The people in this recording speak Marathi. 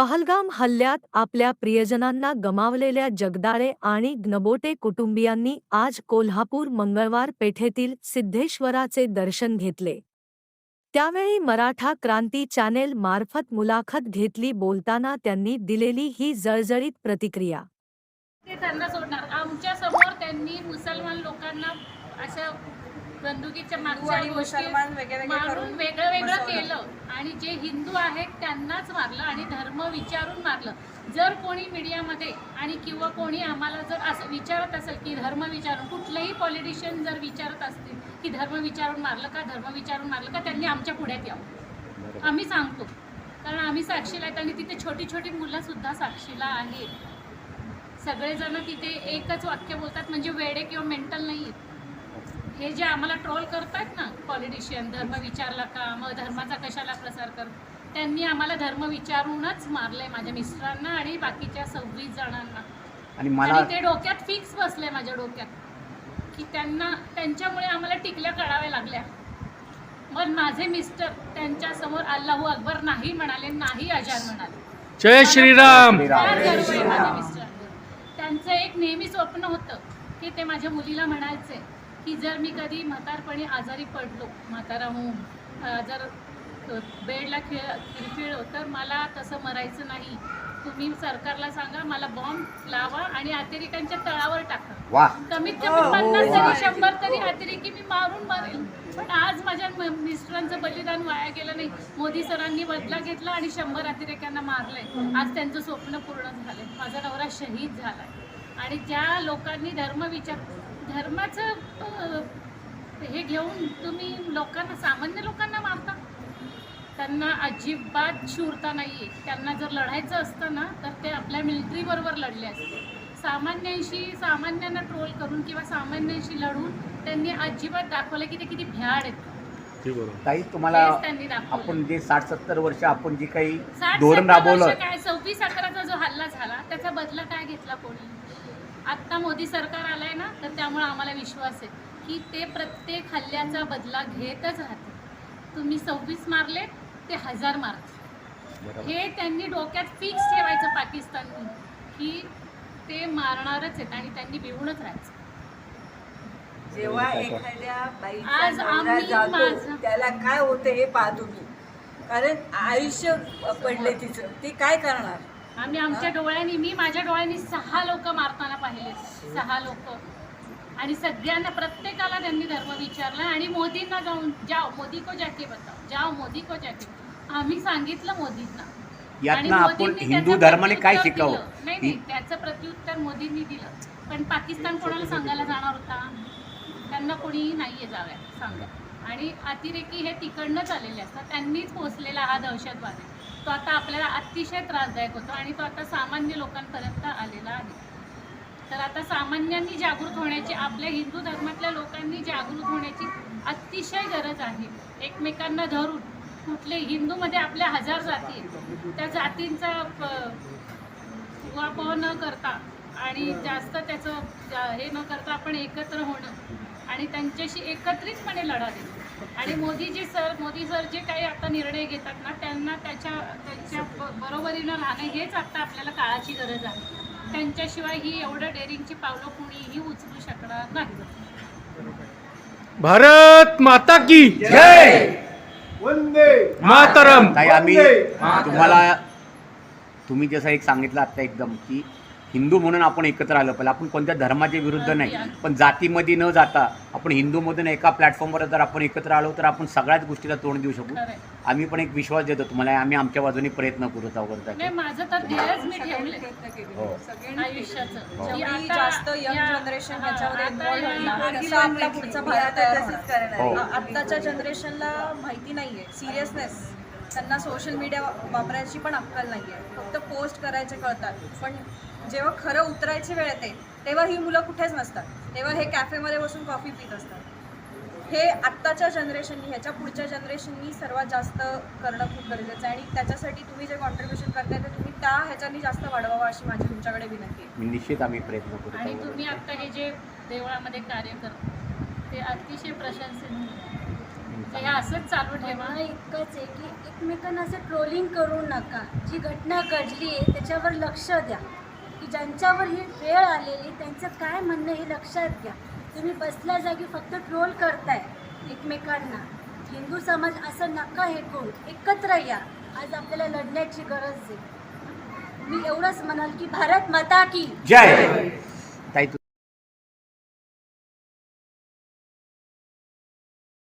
पहलगाम हल्ल्यात आपल्या प्रियजनांना गमावलेल्या जगदाळे आणि ग्नबोटे कुटुंबियांनी आज कोल्हापूर मंगळवार पेठेतील सिद्धेश्वराचे दर्शन घेतले. त्यावेळी मराठा क्रांती चॅनेल मार्फत मुलाखत घेतली बोलताना त्यांनी दिलेली ही जळजळीत प्रतिक्रिया. ते त्यांना सोडणार. आमच्यासमोर त्यांनी मुसलमान लोकांना असं बंदुकीच्या मागच्या गोष्टी मुसलमान वेगळे वेगळे मारून करून वेगळं वेगळं. केलं. आणि जे हिंदू आहेत त्यांनाच मारलं आणि धर्म विचारून मारलं. जर कोणी मीडियामध्ये आणि किंवा कोणी आम्हाला जर असं विचारत असेल की धर्म विचारून कुठलेही पॉलिटिशियन जर विचारत असतील की धर्म विचारून मारलं का धर्म विचारून मारलं का त्यांनी आमच्या पुढ्यात यावं. आम्ही सांगतो. कारण आम्ही साक्षीला आहेत आणि तिथे छोटी छोटी मुलं सुद्धा साक्षीला आहेत. सगळेजण तिथे एकच वाक्य बोलतात म्हणजे वेडे किंवा मेंटल नाही आहेत हे जे आम्हाला ट्रोल करतात ना पॉलिटिशियन धर्म विचारला का मग धर्माचा कशाला प्रसार कर त्यांनी आम्हाला धर्म विचारूनच मारलंय माझ्या मिस्टरांना आणि बाकीच्या सव्वीस जणांना. आणि मला ते डोक्यात फिक्स बसले माझ्या डोक्यात की त्यांना त्यांच्यामुळे आम्हाला टिकल्या कळाव्या लागल्या. मग माझे मिस्टर त्यांच्यासमोर अल्लाहू अकबर नाही म्हणाले नाही अजान म्हणाले. जय श्रीराम. त्यांचं एक नेहमी स्वप्न होतं की ते माझ्या मुलीला म्हणायचे की जर मी कधी म्हातारपणी आजारी पडलो म्हातारा होऊन जर बेडला खेळ खिळखिळलो तर मला तसं मरायचं नाही. तुम्ही सरकारला सांगा मला बॉम्ब लावा आणि अतिरेकांच्या तळावर टाका. कमीत कमी पन्नास तरी शंभर तरी अतिरेकी मी मारून मारेल पण आज माझ्या मिस्टरांचं बलिदान वाया गेलं नाही. मोदी सरांनी बदला घेतला आणि शंभर अतिरेक्यांना मारलंय. आज त्यांचं स्वप्न पूर्ण झालंय. माझा नवरा शहीद झालाय. आणि ज्या लोकांनी धर्म विचार धर्माचं हे घेऊन तुम्ही लोकांना सामान्य लोकांना मारता? त्यांना अजिबात शूरता नाही आहे त्यांना जर लढायचं असतं ना तर ते आपल्या मिलिटरी बरोबर लढले असते. सामान्यांशी सामान्यांना ट्रोल करून किंवा सामान्यांशी लढून त्यांनी अजिबात दाखवलं की ते किती भ्याड आहेत. ताई तुम्हाला. आपण जे साठ सत्तर वर्ष आपण जे काही साठ धोरण सत्तर राबवलं वर्ष काय सव्वीस अकराचा जो हल्ला झाला त्याचा बदला काय घेतला कोणी? आत्ता मोदी सरकार आलंय ना तर त्यामुळे आम्हाला विश्वास आहे की ते प्रत्येक हल्ल्याचा बदला घेतच राहते तुम्ही सव्वीस मारले ते हजार मारते बरोबर. हे त्यांनी डोक्यात फिक्स ठेवायचं पाकिस्ताननी की ते मारणारच आहेत आणि त्यांनी भिवूनच राहायचं. जेव्हा एखाद्या बाईचा त्याला काय होतं हे पहा तुम्ही. कारण आयुष्य पडले तिचं ती काय करणार? आम्ही आमच्या डोळ्यांनी मी माझ्या डोळ्यांनी सहा लोक मारताना पाहिले. सहा लोक. आणि सगळ्यांना प्रत्येकाला त्यांनी धर्म विचारला आणि मोदींना जाऊन जाओ मोदी को जाके बताओ जाओ मोदी को जाके. आम्ही सांगितलं मोदींना. आणि मोदींनी हिंदू धर्माने काय प्रत्युत्तर शिकावं दिलं. नाही नाही त्याचं प्रत्युत्तर मोदींनी दिलं. पण पाकिस्तान कोणाला सांगायला जाणार होता? त्यांना कोणीही नाहीये जाव्या सांगा आणि अतिरेकी हे तिकडनंच आलेले असतात. त्यांनीच पोचलेला हा दहशतवाद आहे. तो आता आपल्याला अतिशय त्रासदायक होतो आणि तो आता सामान्य लोकांपर्यंत आलेला आहे. तर आता सामान्यांनी जागृत होण्याची आपल्या हिंदू धर्मातल्या लोकांनी जागृत होण्याची अतिशय गरज आहे. एकमेकांना धरून कुठले हिंदूमध्ये आपल्या हजार जाती आहेत त्या जातींचा प- न करता आणि जास्त त्याचं जा- हे न करता आपण एकत्र होणं आणि त्यांच्याशी एकत्रितपणे लढा देतो आणि मोदीजी सर मोदी सर जे काही आता निर्णय घेतात ना त्यांना त्याच्या त्यांच्या बरोबरीनं राहणं हेच आता आपल्याला काळाची गरज आहे. त्यांच्याशिवाय ही एवढं डेअरिंगची पावलं कुणीही उचलू शकणार नाही. भारत माता की जय! मातरम! आम्ही तुम्हाला तुम्ही जसं एक सांगितलं आता एकदम की हिंदू म्हणून आपण एकत्र आलं पाहिजे आपण कोणत्या धर्माच्या विरुद्ध नाही. पण जातीमध्ये न जाता आपण हिंदूमधून एका प्लॅटफॉर्मवर जर आपण एकत्र आलो तर आपण सगळ्याच गोष्टीला तोंड देऊ शकू. आम्ही पण एक विश्वास देतो तुम्हाला आम्ही आमच्या बाजूने प्रयत्न करू माझं तर ध्येयच मी आयुष्याचं. जास्त यंग जनरेशन पुढचा भारत आत्ताच्या जनरेशनला माहिती नाहीये. सिरियसनेस त्यांना सोशल मीडिया वापरायची पण अक्कल नाहीये. फक्त पोस्ट करायचे कळतात. पण जेव्हा खरं उतरायची वेळ येते तेव्हा ही मुलं कुठेच नसतात. तेव्हा हे कॅफेमध्ये बसून कॉफी पित असतात. हे आत्ताच्या जनरेशननी ह्याच्या पुढच्या जनरेशननी सर्वात जास्त करणं खूप गरजेचं आहे. आणि त्याच्यासाठी तुम्ही जे कॉन्ट्रीब्युशन करताय ते तुम्ही त्या ह्याच्यानी जास्त वाढवावं अशी माझी तुमच्याकडे विनंती आहे. निश्चित आम्ही प्रयत्न करू. आणि. तुम्ही आता हे जे देवळामध्ये कार्य करता ते अतिशय प्रशंसनीय. आहे. तर हे असंच चालू ठेवा. मला इतकंच आहे की एकमेकांना असं ट्रोलिंग करू नका. जी घटना घडली आहे त्याच्यावर लक्ष द्या. की ज्यांच्यावर ही वेळ आलेली त्यांचं काय म्हणणं हे लक्षात घ्या. तुम्ही बसल्या जागी फक्त ट्रोल करताय एकमेकांना. हिंदू समाज असं नका हे करू एकत्र या. आज आपल्याला लढण्याची गरज आहे. मी एवढंच म्हणाल की भारत माता की. जय.